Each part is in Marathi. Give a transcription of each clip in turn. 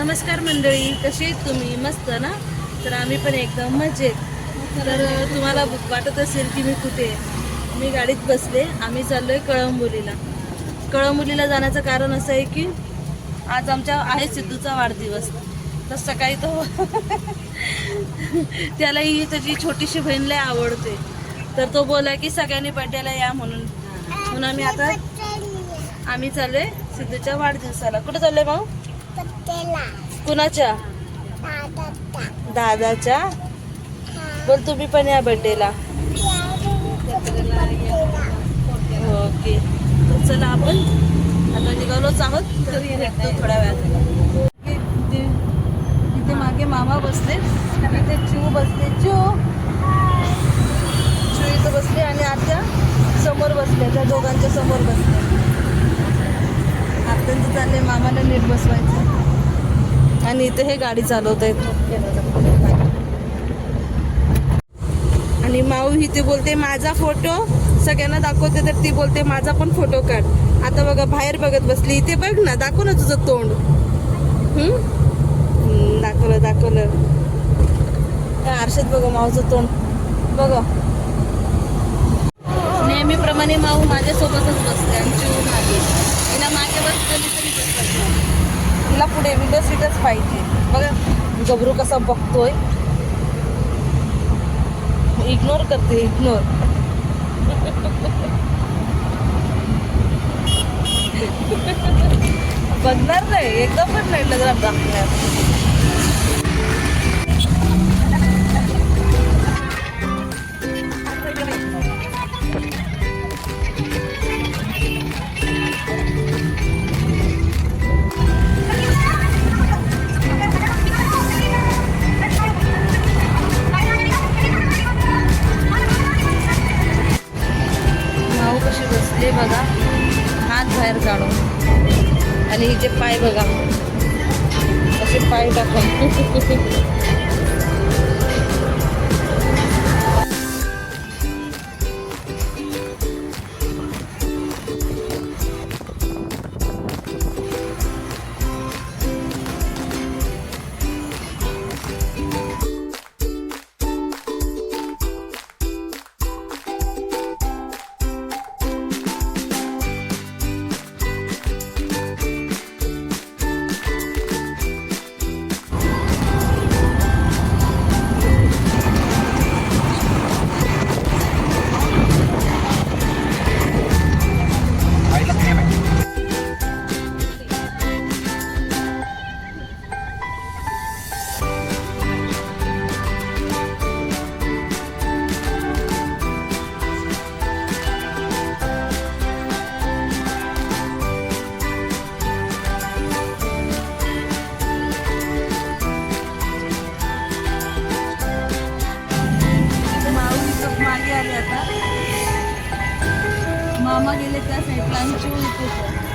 नमस्कार मंडळी कशी आहेत तुम्ही? मस्त ना? तर आम्ही पण एकदम मजेत. तर तुम्हाला वाटत असेल की मी कुठे मी गाडीत बसले आम्ही चाललो आहे कळंबोलीला. कळंबोलीला जाण्याचं कारण असं आहे की आज आमच्या आहे सिद्धूचा वाढदिवस. तर सकाळी तो त्याला ही त्याची छोटीशी बहीण लय आवडते. तर तो बोला की सगळ्यांनी बड्डेला या म्हणून. म्हणून आम्ही आता आम्ही चाललोय सिद्धूच्या वाढदिवसाला. कुठे चाललोय भाऊ? कुणाच्या? दादाच्या? बोल तुम्ही पण या बर्थडेला ओके. तर चला आपण. आता निघालोच आहोत. थोड्या वेळात. इथे मागे मामा बसले. इथे चिऊ बसले. चिऊ चिऊ इथं बसले आणि आत्या समोर बसले त्या दोघांच्या समोर बसले त्यांचं चाललंय मामाला नीट बसवायचं. आणि इथे हे गाडी चालवत आहेत आणि माऊ ही ती बोलते माझा फोटो सगळ्यांना दाखवते तर ती बोलते माझा पण फोटो काढ. आता बघा बाहेर बघत बसली. इथे बघ ना दाखव ना तुझं तोंड. हम्म? दाखवलं दाखवलं. त्या आरशात बघा माऊचं तोंड. बघा. नेहमीप्रमाणे माऊ माझ्यासोबतच बसते आणि मागे तिला तरी तिला पुढे विंडो सीटच पाहिजे. बघा गबरू कसा बघतोय. इग्नोर करते इग्नोर बघणार नाही एकदम पण नाही नजर दाखवणार. आणि हिचे पाय बघा मामा गेले त्या साईडला आणि चिऊ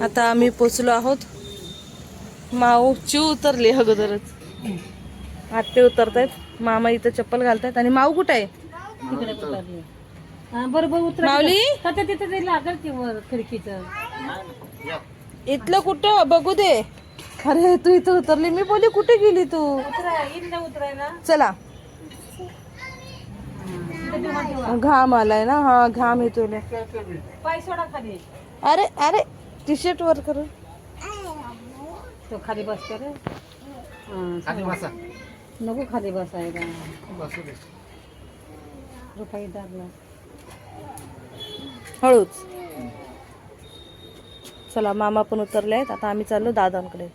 आता आम्ही पोचलो आहोत. माऊ चिव उतरली अगोदरच. आत्ते उतरतायत. मामा इथं चप्पल घालतायत. आणि माऊ कुठे आहे? बरोबर उतर माऊली? तिथे ते लागल की वर खिडकीचं. इथलं कुठं? बघू दे. अरे तू इथं उतरली. मी बोली कुठे गेली तू? उतरायला. चला. घाम आलाय ना. हा घाम येतो अरे अरे टी शर्ट वर कर. तो खाली बसतो रे. हा, नको खाली बसायला. रुपाई दाबला. हळूच. चला मामा पण उतरले आहेत. आता आम्ही चाललो दादांकडे.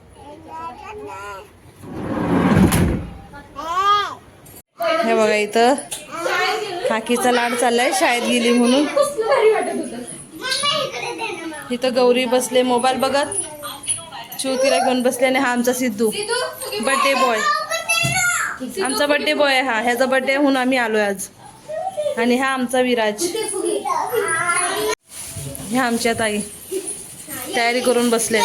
हे बघा इथं. काकीचा लाड चाललाय. शाळेत गेली म्हणून. इथं गौरी बसले मोबाईल बघत. चुतीला घेऊन बसले आणि हा आमचा सिद्धू. बर्थडे बॉय आमचा बर्थडे बॉय आहे हा. ह्याचा बर्थडे होऊन आम्ही आलोय आज. आणि हा आमचा विराज. ह्या आमच्या ताई. तयारी करून बसले.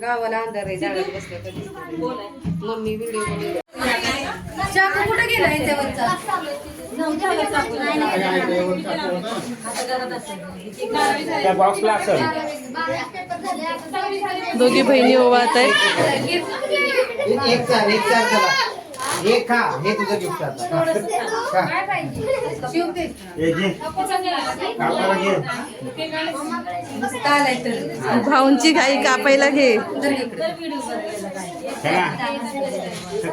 गावाला अंधार आहे झाडात बसलं तर दिसतं. मम्मी व्हिडिओ चाकू कुठे गेला याच्यावरचा बॉक्सला असेल दोघी बहिणी ओवाळत आहे एक चार एक चार चला एक खा हे तुझं गिफ्ट आता खा. भाऊंची घाई कापायला घे.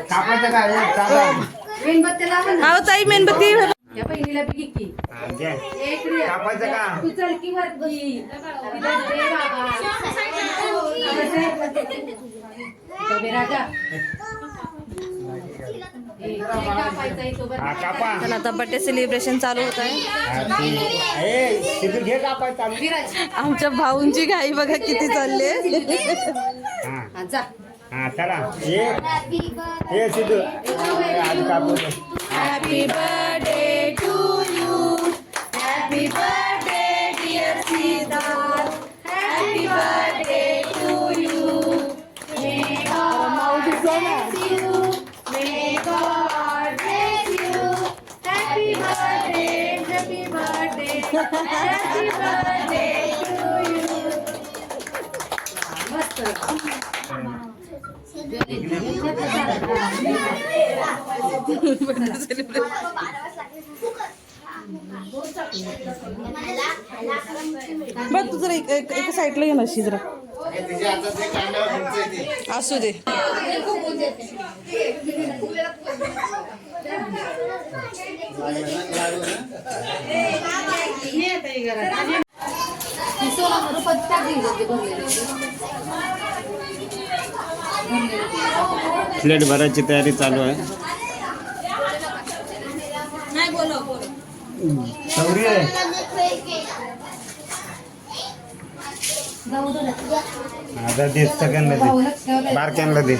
कापायचं का चाला. मेणबत्ती लावा ना आहो ताई मेणबत्ती या बहिणीला बी की घे. एक रिया. कापायचं का तू चल की दे बाबा. राजा ए, ते कापायचा आहे तो बरं. हा कापा चला आता बर्थडे सेलिब्रेशन चालू होत आहे हा, ए सिद्धू घे कापायचं चालू विराज आमच्या भाऊंची घाई बघा किती चालली आहे. हा हा जा हा चला ये ये सिद्धू ए, आधी कापू दे. Happy birthday to you. Happy birthday, dear Siddharth. Happy birthday to you. May God bless you. May God bless you. Happy birthday, happy birthday, happy birthday to you. मस्त बघ तू जरा एका साईडला ये ना जरा. असू दे. सोळा प्लेट भरायची तयारी चालू आहे. नाही बोलो बोलो सौरी आहे. आता दे सगळ्यांना दे. बारक्यांना दे.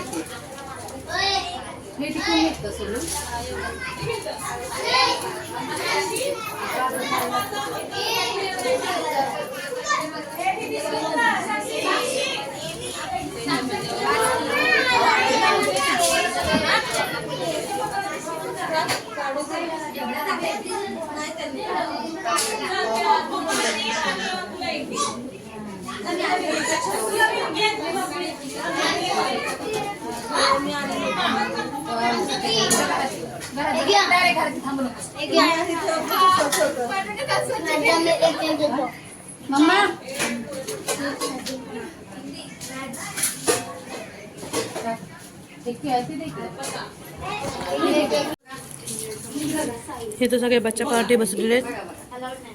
मम्मा हे तर सगळे बच्चा पार्टी बसलेले आहेत.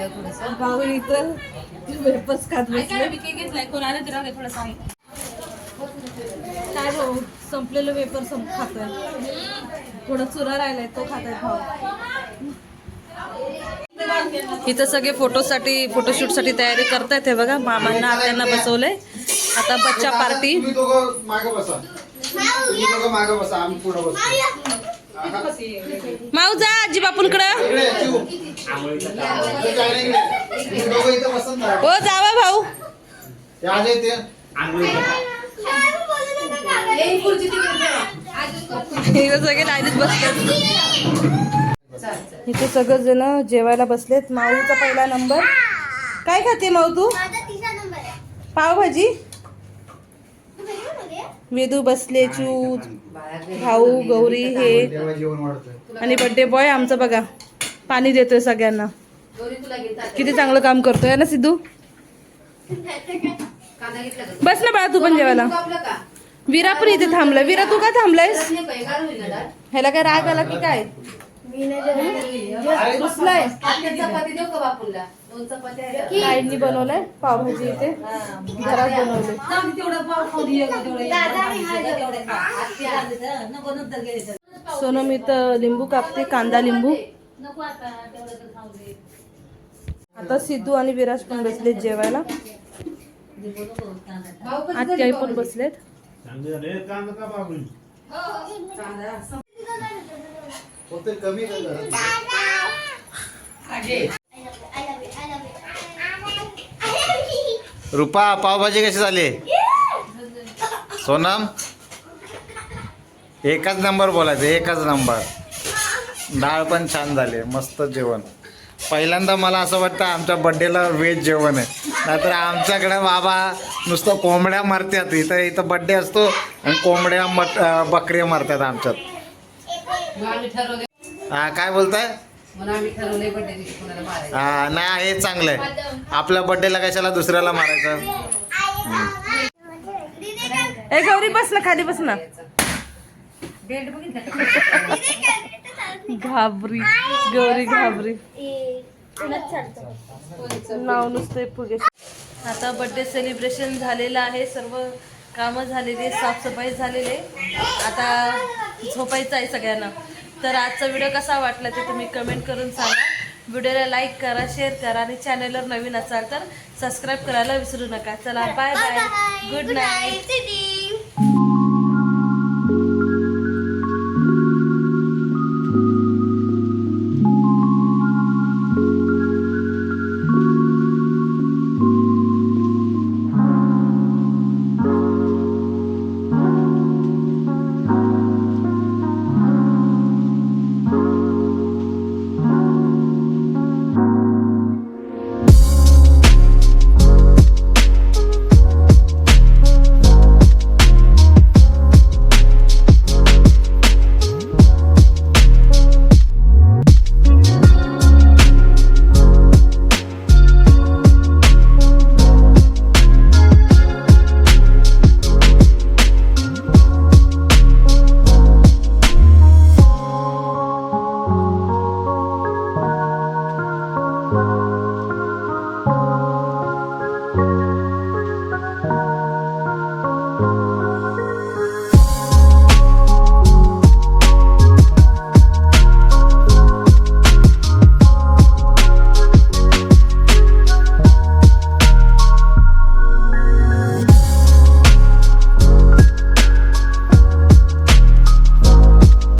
मिळालं थोडंसं. भाऊ इथं वेपस खात बसले. काय भाऊ संपलेलं वेपर संप खातोय. थोडं चुरा राहिलाय तो खाताय भाऊ. इथं सगळे फोटोसाठी फोटोशूटसाठी तयारी करतायत हे बघा. मामांना आत्यांना बसवलंय. आता बच्चा पार्टी. तुम्ही दोघं मागं बसा. तुम्ही दोघं मागं बसा आम्ही पुढं बसतो माऊ जा आजी बापूंकडं. हो जावा भाऊ. सगळे लाईनीत बसतात. इथे सगळं जण जेवायला बसलेत. माऊचा पहिला नंबर. काय खाते माऊ तू? पावभाजी. वेदू बसले चू बाळा घरी भाऊ गौरी हे आणि बर्थडे बॉय आमचं बघा पाणी देतोय सगळ्यांना किती चांगलं काम करतोय ना सिद्धू? बस ना बाळा तू पण जेवायला? विरा पण इथे थांबलाय विरा तू का थांबलायस? ह्याला काय राग आला की काय आईनी बनवलाय पावभाजी इथे. घरात बनवले सोनम इथं लिंबू कापते कांदा लिंबू. आता सिद्धू आणि विराज पण बसलेत जेवायला. आत्या आई पण बसलेत. होते कमी काय जरा? रुपा पावभाजी कशी झाली? सोनम? एकच नंबर बोलायचं एकच नंबर. डाळ पण छान झाली मस्त जेवण. पहिल्यांदा मला असं वाटतं आमच्या बड्डेला व्हेज जेवण आहे. नाहीतर आमच्याकडे बाबा नुसतं कोंबड्या मारतात इथं इथं बड्डे असतो आणि कोंबड्या मट बकऱ्या मारतात आमच्यात. आम्ही ठरवले हा काय बोलताय? म्हणून आम्ही ठरवले बड्डे दिवशी कोणाला मारायचं. हा नाही हे चांगलं आहे आपल्या बड्डेला कशाला दुसऱ्याला मारायचं? ए गौरी बस ना खाली बस ना. बघितलं? घाबरी गौरी घाबरी. नाव नुसते फुगे आता बर्थडे सेलिब्रेशन झालेलं आहे सर्व कामं झालेली आहे साफसफाई झालेली आहे. आता झोपायचं आहे सगळ्यांना. तर आजचा व्हिडिओ कसा वाटला ते तुम्ही कमेंट करून सांगा. व्हिडिओला लाईक करा शेअर करा आणि चॅनलवर नवीन असाल तर सबस्क्राईब करायला विसरू नका. चला बाय बाय गुड नाईट